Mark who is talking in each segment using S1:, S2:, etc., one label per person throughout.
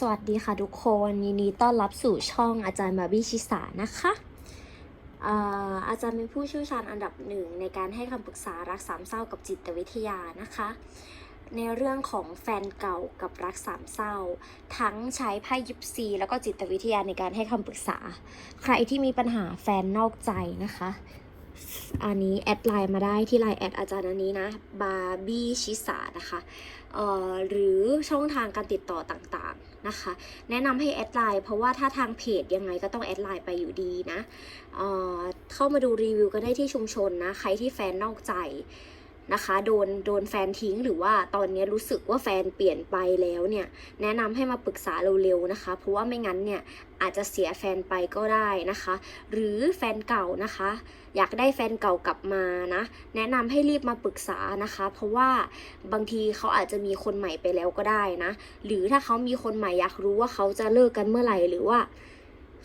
S1: สวัสดีค่ะทุกคนยินดีต้อนรับสู่ช่องอาจารย์บาบี้ชิสานะคะอ่าอาจารย์เป็นผู้เชี่ยวชาญอันดับหนึ่งในการให้คำปรึกษารักสามเศร้ากับจิตวิทยานะคะ ในเรื่องของแฟนเก่ากับรักสามเศร้า ทั้งใช้ไพ่ยิปซี แล้วก็จิตวิทยาในการให้คำปรึกษา ใครที่มีปัญหาแฟนนอกใจนะคะ อันนี้แอดไลน์มาได้ที่ไลน์แอดอาจารย์อันนี้นะบาร์บี้ชิสานะคะ หรือช่องทางการติดต่อต่างๆนะคะ แนะนำให้แอดไลน์เพราะว่าถ้าทางเพจยังไงก็ต้องแอดไลน์ไปอยู่ดีนะเเข้ามาดูรีวิวกันได้ที่ชุมชนนะ ใครที่แฟนนอกใจ นะคะ โดนโดนแฟนทิ้งหรือว่าตอนนี้รู้สึกว่าแฟนเปลี่ยนไปแล้วเนี่ยแนะนำให้มาปรึกษาเร็วๆนะคะ เพราะว่าไม่งั้นเนี่ยอาจจะเสียแฟนไปก็ได้นะคะ หรือแฟนเก่านะคะ อยากได้แฟนเก่ากลับมานะ แนะนำให้รีบมาปรึกษานะคะ เพราะว่าบางทีเขาอาจจะมีคนใหม่ไปแล้วก็ได้นะ หรือถ้าเขามีคนใหม่อยากรู้ว่าเขาจะเลิกกันเมื่อไหร่หรือว่า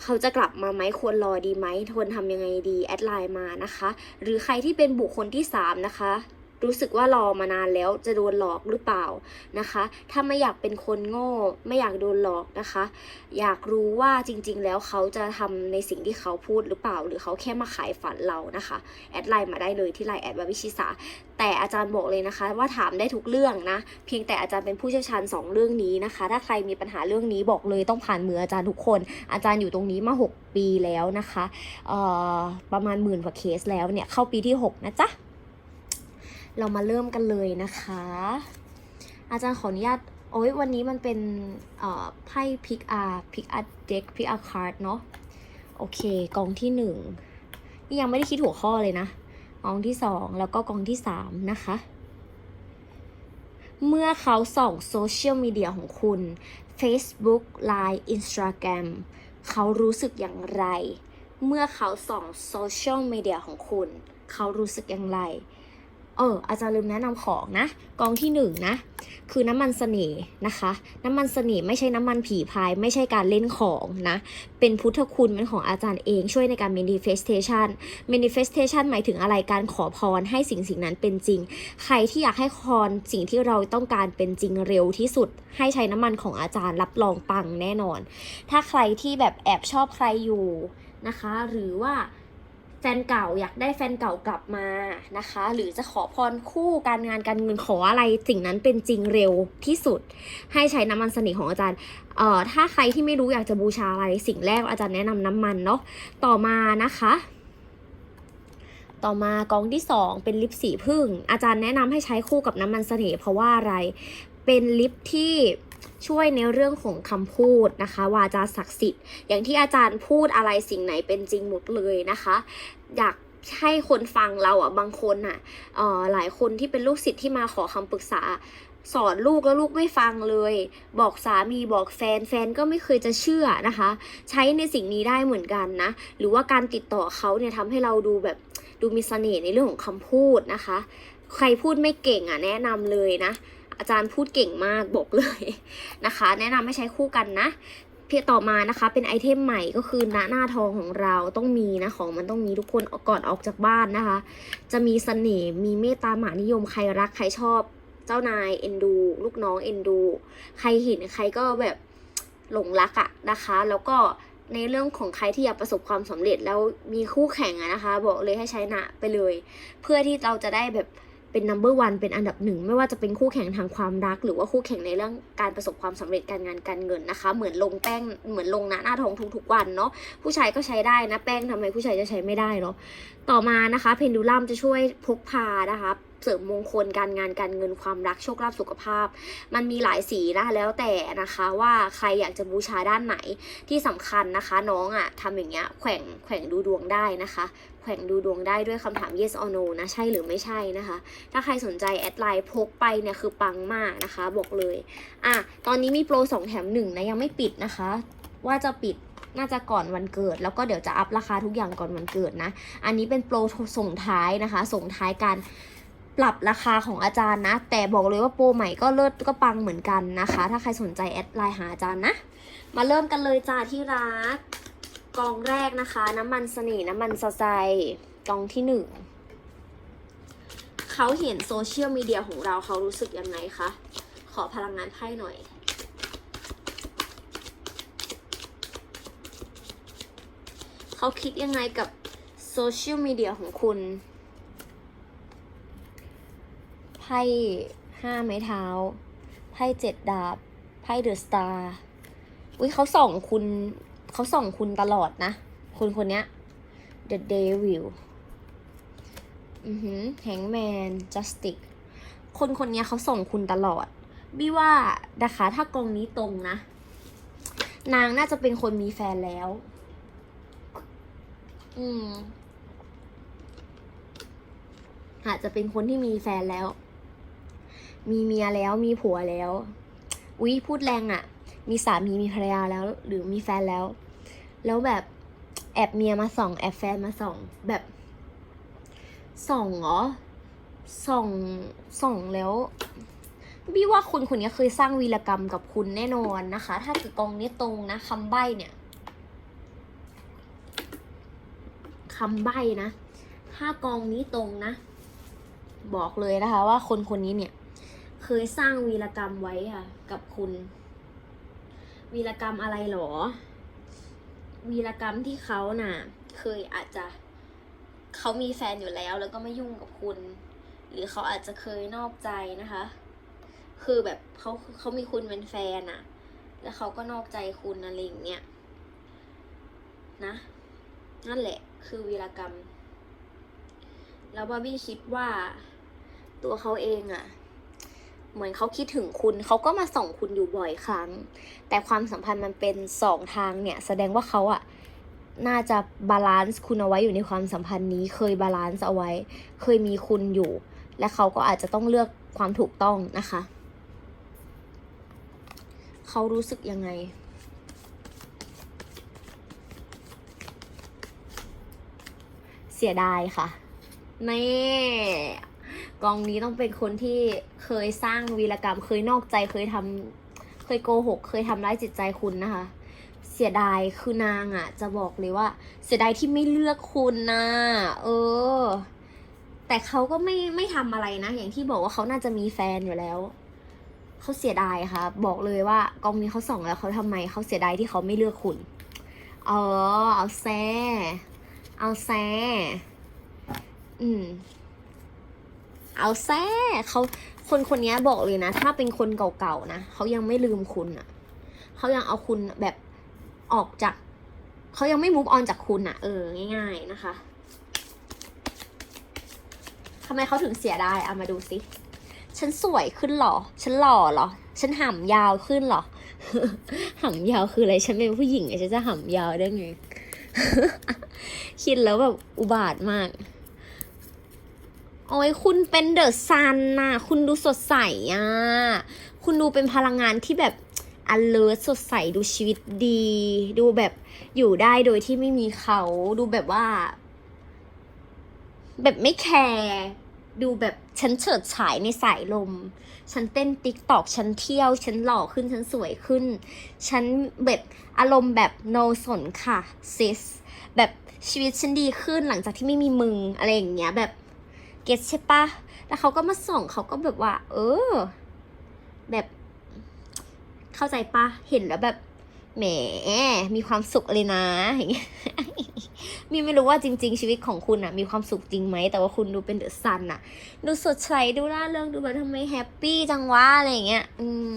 S1: เขาจะกลับมาไหมควรรอดีไหมควรทำยังไงดี แอดไลน์มานะคะ หรือใครที่เป็นบุคคลที่สามนะคะ รู้สึกว่ารอมานานแล้วจะโดนหลอกหรือเปล่านะคะ ถ้าไม่อยากเป็นคนโง่ ไม่อยากโดนหลอกนะคะ อยากรู้ว่าจริง ๆ แล้วเขาจะทำในสิ่งที่เขาพูดหรือเปล่า หรือเขาแค่มาขายฝันเรานะคะแอดไลน์มาได้เลยที่ไลน์แอดบาวิชิสาแต่อาจารย์บอกเลยนะคะ ว่าถามได้ทุกเรื่องนะ เพียงแต่อาจารย์เป็นผู้เชี่ยวชาญ 2 เรื่องนี้นะคะ ถ้าใครมีปัญหาเรื่องนี้บอกเลยต้องผ่านมืออาจารย์ทุกคน อาจารย์อยู่ตรงนี้มา 6 ปีแล้วนะคะประมาณหมื่นกว่าเคสแล้วเนี่ยเข้าปีที่ 6 นะจ๊ะ เรามาเริ่มกันเลยนะคะ อาจารย์ขออนุญาตโอ้ยวันนี้มันเป็นไพ่พิกอาพิกอาเด็กพิกอาคาร์ดเนาะโอเคกองที่หนึ่งนี่ยังไม่ได้คิดหัวข้อเลยนะกองที่สองแล้วก็กองที่สามนะคะเมื่อเขาส่องโซเชียลมีเดียของคุณ Facebook Line Instagram เขารู้สึกอย่างไร เมื่อเขาส่องโซเชียลมีเดียของคุณ เขารู้สึกอย่างไร เอออาจารย์ลืมแนะนำของนะ กองที่หนึ่งนะคือน้ำมันเสน่ห์นะคะ น้ำมันเสน่ห์ไม่ใช่น้ำมันผีพาย ไม่ใช่การเล่นของนะ เป็นพุทธคุณเป็นของอาจารย์เองช่วยในการ manifestation manifestation หมายถึงอะไรการขอพรให้สิ่งสิ่งนั้นเป็นจริง ใครที่อยากให้พรสิ่งที่เราต้องการเป็นจริงเร็วที่สุด ให้ใช้น้ำมันของอาจารย์รับรองปังแน่นอน ถ้าใครที่แบบแอบชอบใครอยู่นะคะ หรือว่า แฟนเก่าอยากได้แฟนเก่ากลับมานะคะ หรือจะขอพรคู่การงานการเงินขออะไรสิ่งนั้นเป็นจริงเร็วที่สุด ให้ใช้น้ำมันเสน่ห์ของอาจารย์เอ่อถ้าใครที่ไม่รู้อยากจะบูชาอะไรสิ่งแรกอาจารย์แนะนำน้ำมันเนาะต่อมานะคะต่อมากองที่ 2 เป็นลิปสีพึ่ง อาจารย์แนะนำให้ใช้คู่กับน้ำมันเสน่ห์เพราะว่าอะไร เป็นลิปที่ ช่วยในเรื่องของคำพูดนะคะ วาจาศักดิ์สิทธิ์ อย่างที่อาจารย์พูดอะไรสิ่งไหนเป็นจริงหมดเลยนะคะ อยากให้คนฟังเราอะบางคนอะออหลายคนที่เป็นลูกศิษย์ที่มาขอคำปรึกษาสอนลูกแล้วลูกไม่ฟังเลย บอกสามีบอกแฟนแฟนก็ไม่เคยจะเชื่อนะคะ ใช้ในสิ่งนี้ได้เหมือนกันนะ หรือว่าการติดต่อเขาเนี่ยทำให้เราดูแบบดูมีเสน่ห์ในเรื่องของคำพูดนะคะ ใครพูดไม่เก่งอะแนะนำเลยนะ อาจารย์พูดเก่งมากบอกเลยนะคะ แนะนำให้ใช้คู่กันนะเพียต่อมานะคะเป็นไอเทมใหม่ก็คือหน้าหน้าทองของเราต้องมีนะของมันต้องมีทุกคนก่อนออกจากบ้านนะคะ จะมีเสน่ห์มีเมตตามานิยมใครรักใครชอบ เจ้านายเอ็นดู ลูกน้องเอ็นดู ใครเห็นใครก็แบบหลงรักอะนะคะ แล้วก็ในเรื่องของใครที่อยากประสบความสำเร็จแล้วมีคู่แข่งอะนะคะ บอกเลยให้ใช้หนะไปเลย เพื่อที่เราจะได้แบบ เป็น number one เป็นอันดับหนึ่ง ไม่ว่าจะเป็นคู่แข่งทางความรัก หรือว่าคู่แข่งในเรื่องการประสบความสำเร็จการงานการเงินนะคะ เหมือนลงแป้งเหมือนลงหน้าหน้าทองทุกๆวันเนาะผู้ชายก็ใช้ได้นะแป้งทำไมผู้ชายจะใช้ไม่ได้เนาะต่อมานะคะเพนดูลัมจะช่วยพกพานะคะ เสริมมงคลการงานการเงินความรักโชคลาภสุขภาพ มันมีหลายสีนะแล้วแต่นะคะว่าใครอยากจะบูชาด้านไหนที่สำคัญนะคะ น้องอะ่ะทำอย่างเงี้ยแขว่งแขว่งดูดวงได้นะคะ แขว่งดูดวงได้ด้วยคำถาม yes or no นะใช่หรือไม่ใช่นะคะ ถ้าใครสนใจแอดไลน์พกไปเนี่ยคือปังมากนะคะบอกเลยอะตอนนี้มีโปร2แถม1นะยังไม่ปิดนะคะ ว่าจะปิดน่าจะก่อนวันเกิด แล้วก็เดี๋ยวจะอัพราคาทุกอย่างก่อนวันเกิดนะ อันนี้เป็นโปรส่งท้ายนะคะ ส่งท้ายการ ปรับราคาของอาจารย์นะ แต่บอกเลยว่าโปรใหม่ก็เลิศก็ปังเหมือนกันนะคะ ถ้าใครสนใจแอดไลน์หาอาจารย์นะ มาเริ่มกันเลยจ้าที่รักกองแรกนะคะ น้ำมันสนิทน้ำมันสะใจกองที่หนึ่งเขาเห็นโซเชียลมีเดียของเราเขารู้สึกยังไงคะ ขอพลังงานไพ่หน่อยเขาคิดยังไงกับโซเชียลมีเดียของคุณ พ่ ห้าไม้เท้า ไพ่เจ็ดดาบ ไพ่เดอะสตาร์ อุ้ยเขาส่องคุณ เขาส่องคุณตลอดนะ คุณคนเนี้ย The Devil อือหือ Hangman Justice คนคนเนี้ยเขาส่งคุณตลอด บี้ว่านะคะถ้ากองนี้ตรงนะ นางน่าจะเป็นคนมีแฟนแล้ว อืมอาจจะเป็นคนที่มีแฟนแล้ว มีเมียแล้วมีผัวแล้ว อุ๊ยพูดแรงอะ่ะ มีสามีมีภรรยาแล้ว หรือมีแฟนแล้ว แล้วแบบแอบเมียมาส่อง แอบแฟนมาส่อง แบบส่องเหรอส่องส่องแล้วบี้ว่าคนคนนี้เคยสร้างวีรกรรมกับคุณแน่นอนนะคะ ถ้าเกิดกองนี้ตรงนะคำใบ้เนี่ยคำใบ้นะ ถ้ากองนี้ตรงนะ บอกเลยนะคะว่าคนคนนี้เนี่ย เคยสร้างวีรกรรมไว้ค่ะ กับคุณ วีรกรรมอะไรหรอ วีรกรรมที่เขาน่ะ เคยอาจจะเขามีแฟนอยู่แล้ว แล้วก็ไม่ยุ่งกับคุณ หรือเขาอาจจะเคยนอกใจนะคะ คือแบบเขาเขามีคุณเป็นแฟนอะแล้วเขาก็นอกใจคุณอะไรอย่างเงี้ยนะนั่นแหละคือวีรกรรม แล้วบาร์บี้คิดว่าตัวเขาเองอะ เหมือนเขาคิดถึงคุณเขาก็มาส่องคุณอยู่บ่อยครั้ง แต่ความสัมพันธ์มันเป็นสองทางเนี่ย แสดงว่าเขาอะน่าจะบาลานซ์คุณเอาไว้อยู่ในความสัมพันธ์นี้ เคยบาลานซ์เอาไว้ เคยมีคุณอยู่ และเขาก็อาจจะต้องเลือกความถูกต้องนะคะ เขารู้สึกยังไงเสียดายค่ะนี่ กองนี้ต้องเป็นคนที่เคยสร้างวีรกรรม เคยนอกใจเคยทำเคยโกหก เคยทำร้ายจิตใจคุณนะคะ เสียดายคือนางอะ่ะ จะบอกเลยว่า เสียดายที่ไม่เลือกคุณนะเออ แต่เขาก็ไม่ไม่ทำอะไรนะ อย่างที่บอกว่าเขาน่าจะมีแฟนอยู่แล้วเขาเสียดายค่ะ บอกเลยว่ากองนี้เขาส่องแล้วเขาทำไมเขาเสียดายที่เขาไม่เลือกคุณเออเอาแซ่เอาแซ่อืม เอาแซ่เขาคนคนนี้บอกเลยนะ ถ้าเป็นคนเก่าๆนะเขายังไม่ลืมคุณอะเขายังเอาคุณแบบออกจากเขายังไม่มุกออนจากคุณอะ เออ ง่าย ๆนะคะทำไมเขาถึงเสียไดายเอามาดูสิ ฉันสวยขึ้นหรอ ฉันหล่อหรอ ฉันห่ำยาวขึ้นหรอ ห่ำยาวคืออะไร ฉันเป็นผู้หญิงไงฉันจะห่ำยาวได้ไง คิดแล้วแบบอุบาทมาก โอ้ยคุณเป็นเดอะซันน่ะ คุณดูสดใสอะ คุณดูเป็นพลังงานที่แบบ alert สดใสดูชีวิตดี ดูแบบอยู่ได้โดยที่ไม่มีเขาดูแบบว่า แบบไม่แคร์ดูแบบฉันเฉิดฉายในสายลม ฉันเต้นติ๊กตอก ฉันเที่ยว ฉันหล่อขึ้น ฉันสวยขึ้น ฉันแบบอารมณ์แบบโนสนค่ะซิสแบบชีวิตฉันดีขึ้นหลังจากที่ไม่มีมึงอะไรอย่างเงี้ยแบบ เก็ตใช่ปะแล้วเขาก็มาส่องเขาก็แบบว่า เออ แบบเข้าใจปะเห็นแล้วแบบแหม มีความสุขเลยนะอย่างเงี้ยมีไม่รู้ว่าจริง ๆ ชีวิตของคุณอะมีความสุขจริงไหม แต่ว่าคุณดูเป็นเดอะซันอะดูสดใสดูร่าเริงดูแบบทำไมแฮปปี้จังวะอะไรอย่างเงี้ย อืม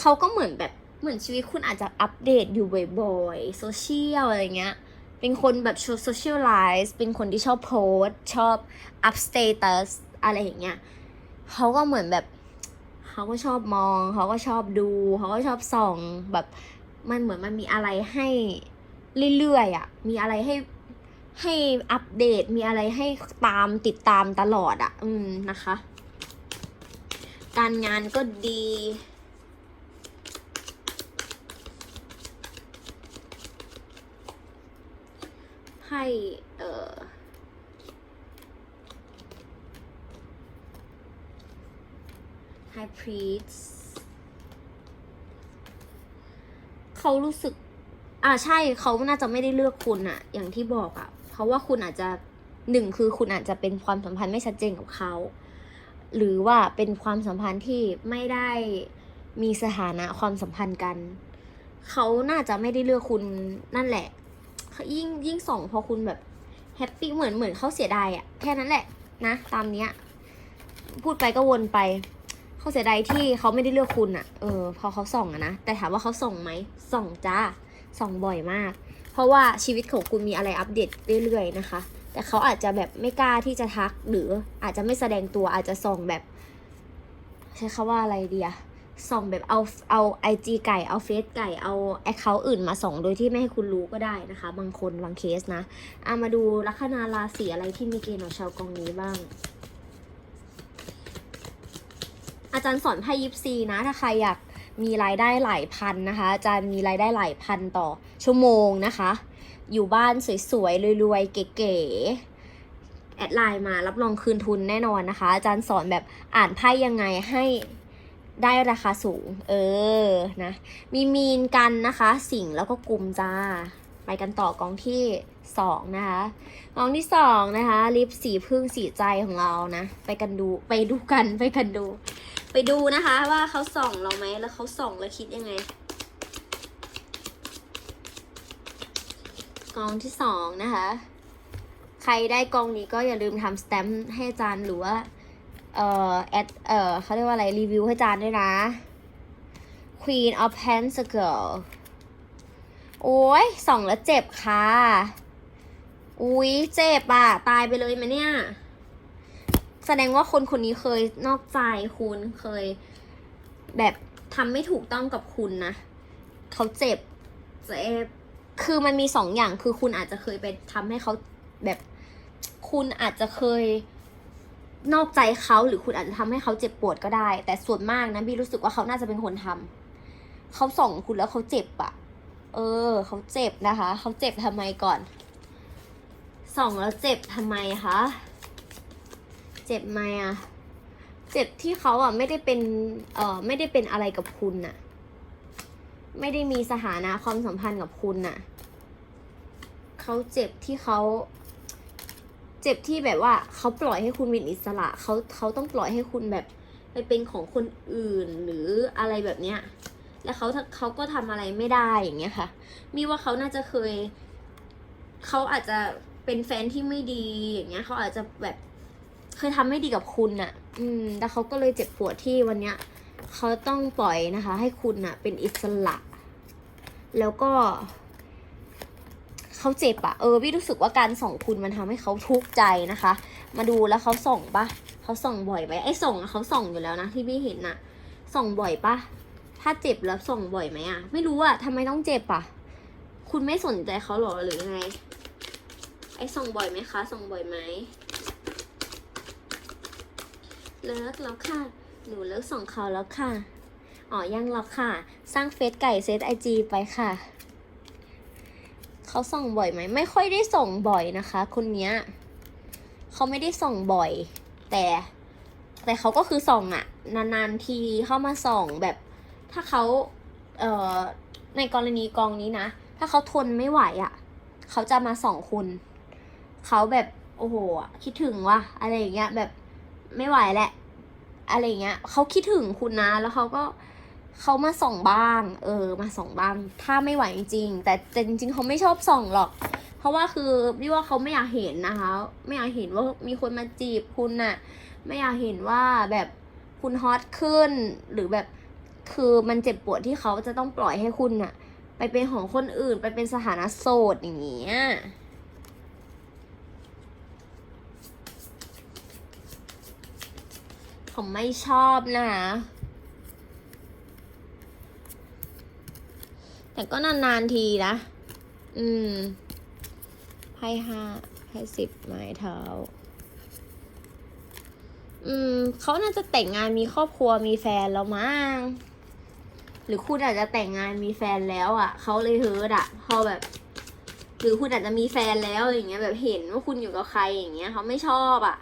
S1: เขาก็เหมือนแบบเหมือนชีวิตคุณอาจจะอัปเดตอยู่บ่อยๆโซเชียลอะไรเงี้ย เป็นคนแบบโซเชียลไลซ์เป็นคนที่ชอบโพสชอบอัพสเตตัสอะไรอย่างเงี้ยเขาก็เหมือนแบบเขาก็ชอบมอง เขาก็ชอบดูเขาก็ชอบส่องแบบมันเหมือนมันมีอะไรให้เรื่อยๆอะ มีอะไรให้ให้อัปเดตมีอะไรให้ตามติดตามตลอดอะ อืมนะคะ การงานก็ดี ให้เอ่อให้พรีสเขารู้สึก อ่าใช่เขาน่าจะไม่ได้เลือกคุณอะอย่างที่บอกอะเพราะว่าคุณอาจจะหนึ่งคือคุณอาจจะเป็นความสัมพันธ์ไม่ชัดเจนกับเขา หรือว่าเป็นความสัมพันธ์ที่ไม่ได้มีสถานะความสัมพันธ์กัน เขาน่าจะไม่ได้เลือกคุณนั่นแหละ ยิ่งยิ่งส่องพอคุณแบบแฮปปี้เหมือนเหมือนเขาเสียดายอะแค่นั้นแหละนะ ตามเนี้ย พูดไปก็วนไปเขาเสียดายที่เขาไม่ได้เลือกคุณอะเออพอเขาส่องอะนะแต่ถามว่าเขาส่องไหมส่องจ้าส่องบ่อยมาก เพราะว่าชีวิตของคุณมีอะไรอัปเดตเรื่อยๆนะคะ แต่เขาอาจจะแบบไม่กล้าที่จะทักหรืออาจจะไม่แสดงตัวอาจจะส่องแบบ ใช้คาว่าอะไรดีอะ ส่องแบบเอาเอาไอจีไก่เอาเฟซไก่เอาแอคเคาท์อื่นมาส่องโดยที่ไม่ให้คุณรู้ก็ได้นะคะ บางคนบางเคสนะเอามาดูลัคนาราศีอะไรที่มีเกณฑ์ของชาวกองนี้บ้าง อาจารย์สอนไพ่ยิปซีนะ ถ้าใครอยากมีรายได้หลายพันนะคะ อาจารย์มีรายได้หลายพันต่อชั่วโมงนะคะ อยู่บ้านสวยๆรวยๆเก๋ๆแอดไลน์มารับรองคืนทุนแน่นอนนะคะ อาจารย์สอนแบบอ่านไพ่ยังไงให้ ได้ราคาสูง เออ นะ มีมีนกันนะคะ สิงแล้วก็กลุ่มจ้า ไปกันต่อกองที่สองนะคะกองที่สองนะคะ ลิปสีพึ่งสีใจของเรานะ ไปกันดู ไปดูกัน ไปกันดู ไปดูนะคะ ว่าเขาส่องเราไหม แล้วเขาส่องแล้วคิดยังไง กองที่สองนะคะ ใครได้กองนี้ก็อย่าลืมทำสแตมป์ให้อาจารย์หรือว่า เอ่อแอดเอ่อเขาเรียกว่าอะไร รีวิวให้จารย์ด้วยนะ Queen of Pentacles โอ้ยสองแล้วเจ็บค่ะ อุ้ยเจ็บอะตายไปเลยไหมเนี่ย แสดงว่าคนคนนี้เคยนอกใจคุณเคย แบบทำไม่ถูกต้องกับคุณนะ เขาเจ็บเจ็บคือมันมีสองอย่างคือคุณอาจจะเคยไปทำให้เขาแบบ คุณอาจจะเคย นอกใจเขาหรือคุณอาจจะทำให้เขาเจ็บปวดก็ได้ แต่ส่วนมากนะบีรู้สึกว่าเขาน่าจะเป็นคนทำเขาส่องคุณแล้วเขาเจ็บอะเออ เขาเจ็บนะคะ เขาเจ็บทำไมก่อน ส่องแล้วเจ็บทำไมคะเจ็บไหมอะเจ็บที่เขาอะไม่ได้เป็นเอ่อไม่ได้เป็นอะไรกับคุณน่ะ ไม่ได้มีสถานะความสัมพันธ์กับคุณน่ะเขาเจ็บที่เขา เจ็บที่แบบว่าเขาปล่อยให้คุณเป็นอิสระเขาเขาต้องปล่อยให้คุณแบบไปเป็นของคนอื่นหรืออะไรแบบเนี้ย แล้วเขาเขาก็ทำอะไรไม่ได้อย่างเงี้ยค่ะ มีว่าเขาน่าจะเคยเขาอาจจะเป็นแฟนที่ไม่ดีอย่างเงี้ยเขาอาจจะแบบเคยทำไม่ดีกับคุณน่ะอืมแล้วเขาก็เลยเจ็บปวดที่วันเนี้ยเขาต้องปล่อยนะคะ ให้คุณน่ะเป็นอิสระ แล้วก็ เขาเจ็บอะเออพี่รู้สึกว่าการส่องคุณมันทำให้เขาทุกข์ใจนะคะ มาดูแล้วเขาส่องปะเขาส่องบ่อยไหมไอ้ส่องเขาส่องอยู่แล้วนะที่พี่เห็นนะส่องบ่อยปะถ้าเจ็บแล้วส่องบ่อยไหมอะไม่รู้อะทำไมต้องเจ็บอะคุณไม่สนใจเขาหรอหรือไง ไอ้ส่องบ่อยไหมคะส่องบ่อยไหมเลิกแล้วค่ะ หนูเลิกส่องเขาแล้วค่ะ อ๋อยังหรอกค่ะ สร้างเฟซไก่เซตไอจีไปค่ะ เขาส่งบ่อยไหม ไม่ค่อยได้ส่งบ่อยนะคะ คนเนี้ยเขาไม่ได้ส่งบ่อย แต่ แต่เขาก็คือส่องอะนานๆทีเข้ามาส่องแบบ ถ้าเขาเอ่อในกรณีกองนี้นะ ถ้าเขาทนไม่ไหวอะเขาจะมาส่องคุณเขาแบบโอ้โหคิดถึงว่ะอะไรอย่างเงี้ยแบบไม่ไหวแหละ อะไรอย่างเงี้ยเขาคิดถึงคุณนะแล้วเขาก็ เขามาส่องบ้าง เออ มาส่องบ้าง ถ้าไม่ไหวจริง แต่แต่จริง ๆ เขาไม่ชอบส่องหรอก เพราะว่าคือพี่ว่าเขาไม่อยากเห็นนะคะ ไม่อยากเห็นว่ามีคนมาจีบคุณน่ะ ไม่อยากเห็นว่าแบบคุณฮอตขึ้น หรือแบบคือมันเจ็บปวดที่เขาจะต้องปล่อยให้คุณน่ะ ไปเป็นของคนอื่น ไปเป็นสถานะโสดอย่างเงี้ยผมไม่ชอบนะ แต่ก็นานๆทีนะ อืม ไพ่ห้าไพ่สิบไม้เท้า อืม เขาน่าจะแต่งงานมีครอบครัวมีแฟนแล้วมั้ง หรือคุณอาจจะแต่งงานมีแฟนแล้วอะ่ะ เขาเลยเฮิร์ตอะ พอแบบ หรือคุณอาจจะมีแฟนแล้วอย่างเงี้ย แบบเห็นว่าคุณอยู่กับใครอย่างเงี้ย เขาไม่ชอบอะ่ะ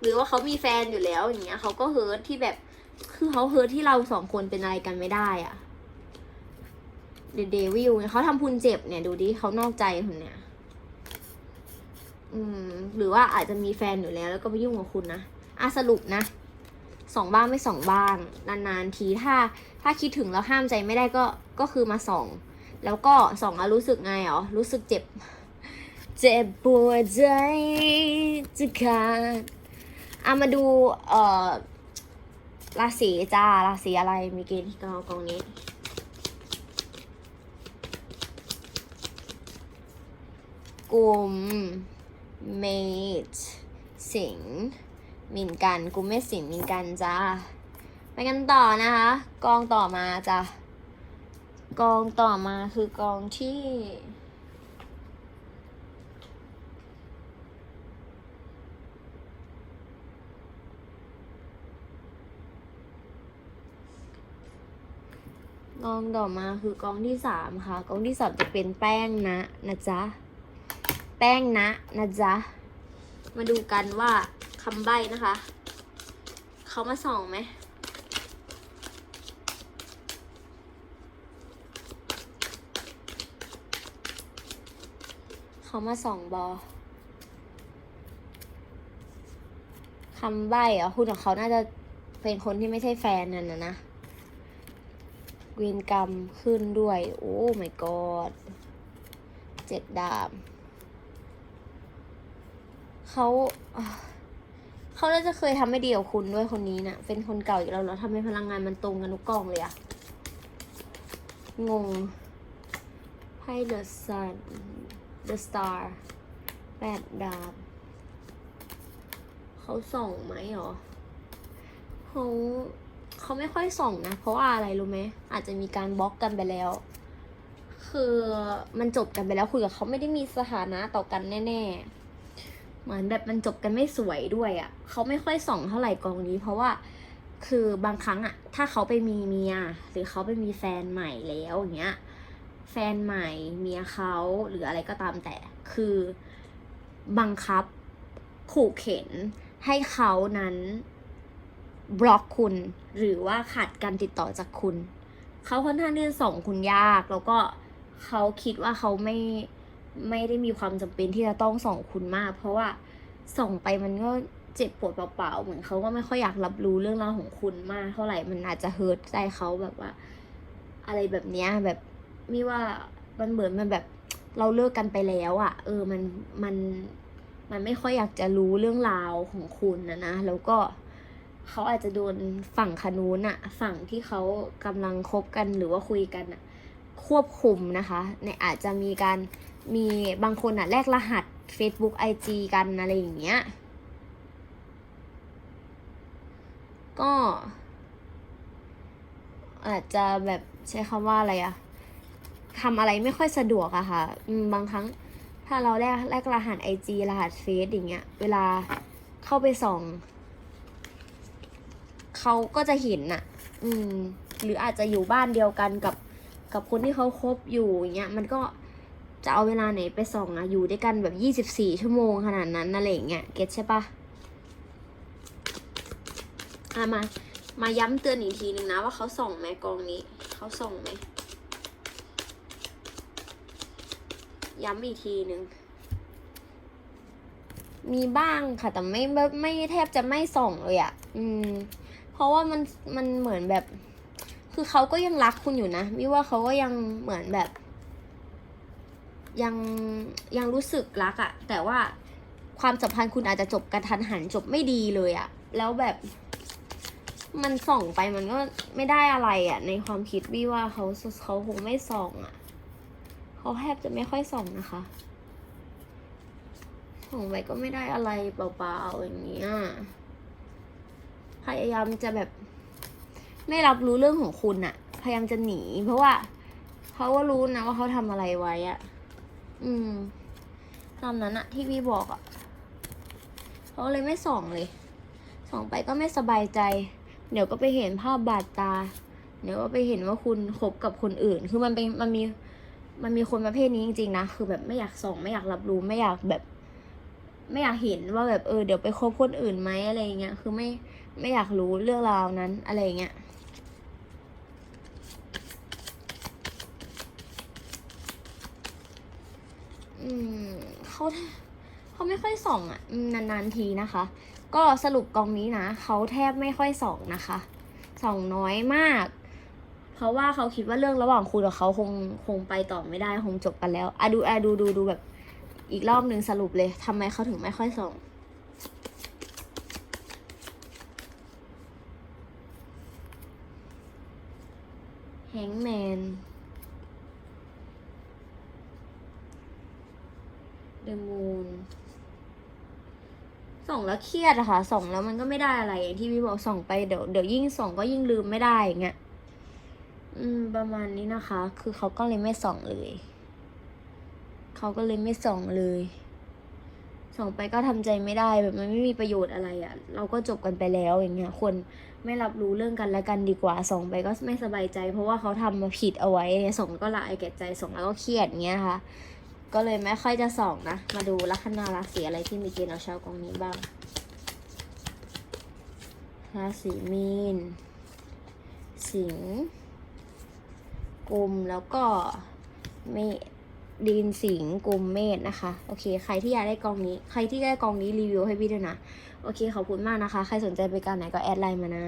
S1: หรือว่าเขามีแฟนอยู่แล้วอย่างเงี้ย เขาก็เฮิร์ตที่แบบ คือเขาเฮิร์ตที่เราสองคนเป็นอะไรกันไม่ได้อะ่ะ เดเดวิลเขาทำคุณเจ็บเนี่ยดูดิเขานอกใจคุณเนี่ย อืม หรือว่าอาจจะมีแฟนอยู่แล้ว แล้วก็ไปยุ่งกับคุณนะอะสรุปนะสองบ้างไม่สองบ้างนานๆทีถ้า ถ้าคิดถึงแล้วห้ามใจไม่ได้ก็ก็คือมาส่อง แล้วก็สองอรู้สึกไงหรอรู้สึกเจ็บ เจ็บปวดใจจะขาดอะมาดูเอ่อราศีจ้าราศีอะไรมีเกณฑ์ที่กองกองนี้ กุม เมษสิงมินกันกุมเมษสิงมินกันจ้าไปกันต่อนะคะ กองต่อมาจ้ะกองต่อมาคือกองที่กองต่อมาคือกองที่สามค่ะ กองที่สามจะเป็นแป้งนะนะจ๊ะ แป้งนะนะจ๊ะ มาดูกันว่าคำใบ้นะคะ เขามาส่องไหมเขามาส่องบอคำใบ้เหรอคุณกับเขาน่าจะเป็นคนที่ไม่ใช่แฟนนั่นนะนะเวียนกรรมขึ้นด้วย โอ้ my god เจ็ดดาบ เขาเขาน่าจะเคยทำไม่ดีกับคุณด้วยคนนี้นะ่ะ เป็นคนเก่าอีกแล้วเรอทำไมพลังงานมันตรงกันทุกกองเลยอะงงไพ่ the sun the star แปดดาบเขาส่องไหมหรอเขาเขาไม่ค่อยส่องนะ เพราะว่าอะไรรู้ไหม อาจจะมีการบล็อกกันไปแล้ว คือมันจบกันไปแล้วคุยกับเขาไม่ได้มีสถานะต่อกันแน่ ๆ เหมือนแบบมันจบกันไม่สวยด้วยอะ่ะเขาไม่ค่อยส่องเท่าไหร่กองนี้ เพราะว่าคือบางครั้งอะ่ะ ถ้าเขาไปมีเมียหรือเขาไปมีแฟนใหม่แล้วอย่างเงี้ยแฟนใหม่เมียเขาหรืออะไรก็ตามแต่คือบังคับขู่เข็นให้เขานั้นบล็อกคุณ หรือว่าขาดการติดต่อจากคุณ เขาค่อนข้างที่จะส่งคุณยาก แล้วก็เขาคิดว่าเขาไม่ ไม่ได้มีความจำเป็นที่จะต้องส่งคุณมาก เพราะว่าส่งไปมันก็เจ็บปวดเปล่าๆ เหมือนเขาก็ไม่ค่อยอยากรับรู้เรื่องราวของคุณมาก เท่าไหร่ มันอาจจะเฮิร์ตใจเขาแบบว่า อะไรแบบเนี้ยแบบมีว่ามันเหมือนมันแบบเราเลิกกันไปแล้วอะ่ะ เออมันมันมันไม่ค่อยอยากจะรู้เรื่องราวของคุณนะนะ แล้วก็เขาอาจจะโดนฝั่งคนูนอะฝั่งที่เขากำลังคบกันหรือว่าคุยกันอะควบคุมนะคะเนี่ยอาจจะมีการ มีบางคนอะแลกรหัส Facebook IG กันอะไรอย่างเงี้ย ก็ อาจจะแบบใช้คำว่าอะไรอะทำอะไรไม่ค่อยสะดวกอะค่ะอืมบางครั้งถ้าเราแลกแลกรหัสไอจีรหัสเฟซอย่างเงี้ย เวลาเข้าไปส่องเขาก็จะเห็นน่ะอืม หรืออาจจะอยู่บ้านเดียวกันกับกับคนที่เขาคบอยู่อย่างเงี้ย มันก็ จะเอาเวลาไหนไปส่องอะอยู่ด้วยกันแบบยี่สิบสี่ชั่วโมงขนาดนั้นอะไรเงี้ยเก็ตใช่ปะอะมา มาย้ำเตือนอีกทีหนึ่งนะว่าเขาส่องไหมกองนี้ เขาส่องไหม ย้ำอีกทีหนึ่ง มีบ้างค่ะ แต่ไม่ไม่ไม่แทบจะไม่ส่องเลยอะ่ะ อืม เพราะว่ามันมันเหมือนแบบ คือเขาก็ยังรักคุณอยู่นะวิว่าเขาก็ยังเหมือนแบบ ยังยังรู้สึกรักอะแต่ว่าความสัมพันธ์คุณอาจจะจบกระทันหันจบไม่ดีเลยอะแล้วแบบมันส่องไปมันก็ไม่ได้อะไรอะในความคิดวิว่าเขาเขาคงไม่ส่องอะเขาแทบจะไม่ค่อยส่องนะคะส่องไปก็ไม่ได้อะไรเปล่าๆอย่างเงี้ยพยายามจะแบบ ไม่รับรู้เรื่องของคุณอะพยายามจะหนี เพราะว่าเขาก็รู้นะว่าเขาทำอะไรไว้อะ อืม ตามนั้นอะที่พี่บอกอะเขาเลยไม่ส่องเลย ส่องไปก็ไม่สบายใจ เดี๋ยวก็ไปเห็นภาพบาดตา เดี๋ยวก็ไปเห็นว่าคุณคบกับคนอื่น คือมันเป็นมันมีมันมีคนประเภทนี้จริงๆนะ คือแบบไม่อยากส่อง ไม่อยากรับรู้ ไม่อยากแบบ ไม่อยากเห็นว่าแบบเออเดี๋ยวไปคบคนอื่นไหมอะไรเงี้ย คือไม่ไม่อยากรู้เรื่องราวนั้นอะไรเงี้ย อืมเขาเขาไม่ค่อยส่องอะนานๆทีนะคะ ก็สรุปกองนี้นะเขาแทบไม่ค่อยส่องนะคะส่องน้อยมาก เพราะว่าเขาคิดว่าเรื่องระหว่างคุณกับเขาคงคงไปต่อไม่ได้คงจบกันแล้วอะดูอะดูดูดูแบบอีกรอบหนึ่งสรุปเลยทำไมเขาถึงไม่ค่อยส่ง แฮงแมน เดอะมูนส่องแล้วเครียดอะค่ะ ส่องแล้วมันก็ไม่ได้อะไรอย่างที่พี่บอกส่องไปเดี๋ยวเดี๋ยวยิ่งส่องก็ยิ่งลืมไม่ได้อย่างเงี้ยอืม ประมาณนี้นะคะ คือเขาก็เลยไม่ส่องเลยเขาก็เลยไม่ส่องเลยส่องไปก็ทำใจไม่ได้แบบมันไม่มีประโยชน์อะไรอะ่ะ เราก็จบกันไปแล้วอย่างเงี้ยควรไม่รับรู้เรื่องกันและกันดีกว่าส่องไปก็ไม่สบายใจ เพราะว่าเขาทำมาผิดเอาไว้เนี่ยส่งก็ละอายแก่ใจส่งแล้วก็เครียดอย่างเงี้ยค่ะ ก็เลยไม่ค่อยจะส่องนะ มาดูลัคนาราศีอะไรที่มีเกณฑ์เอาชาวกองนี้บ้าง ราศีมีน สิงห์กุมแล้วก็เมดินสิงห์กุมเมษนะคะ โอเค ใครที่อยากได้กองนี้ ใครที่ได้กองนี้รีวิวให้พี่ด้วยนะ โอเค ขอบคุณมากนะคะ ใครสนใจไปการไหนก็แอดไลน์มานะ